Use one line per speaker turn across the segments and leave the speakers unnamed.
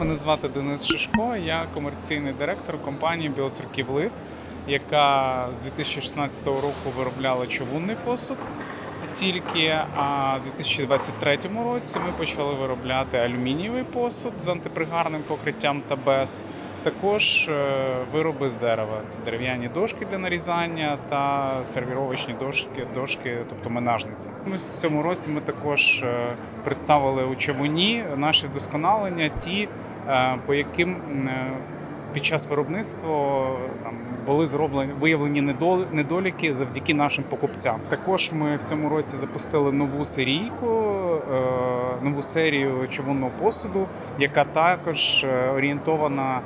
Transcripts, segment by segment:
Мене звати Денис Шишко, я комерційний директор компанії Біоцерківлит, яка з 2016 року виробляла човунний посуд тільки, а в 2023 році ми почали виробляти алюмінієвий посуд з антипригарним покриттям та без. Також е, вироби з дерева. Це дерев'яні дошки для нарізання та сервіровочні дошки, дошки, тобто менажниці. Ми в цьому році ми також е, представили у човуні наші вдосконалення, ті, е, по яким під час виробництва там були зроблені виявлені недол- недоліки завдяки нашим покупцям. Також ми в цьому році запустили нову серійку, нову серію човунного посуду, яка також орієнтована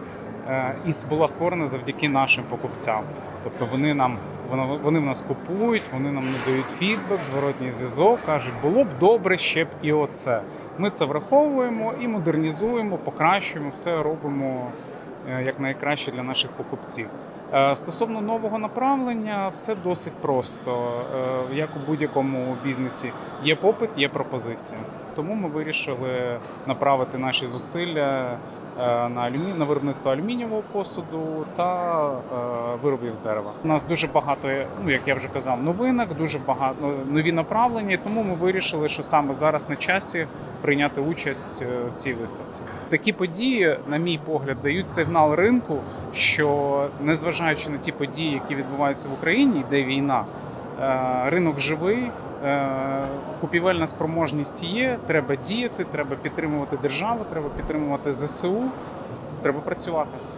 і була створена завдяки нашим покупцям. Тобто вони нам вони, в нас купують, вони нам надають фідбек, зворотній зв'язок, кажуть, було б добре ще б і оце. Ми це враховуємо і модернізуємо, покращуємо, все робимо е, як найкраще для наших покупців. Е, Стосовно нового направлення, все досить просто. Е, Як у будь-якому бізнесі є попит, є пропозиція. Тому ми вирішили направити наші зусилля е, на алюмі... на виробництво алюмінієвого посуду та е, виробів з дерева. У нас дуже багато, ну як я вже казав, новинок, дуже багато нові направлення. Тому ми вирішили, що саме зараз на часі прийняти участь е, в цій виставці. Такі події, на мій погляд, дають сигнал ринку, що незважаючи на ті події, які відбуваються в Україні, йде війна, е, ринок живий. Е, Купівельна спроможність є, треба діяти, треба підтримувати державу, треба підтримувати ЗСУ, треба працювати.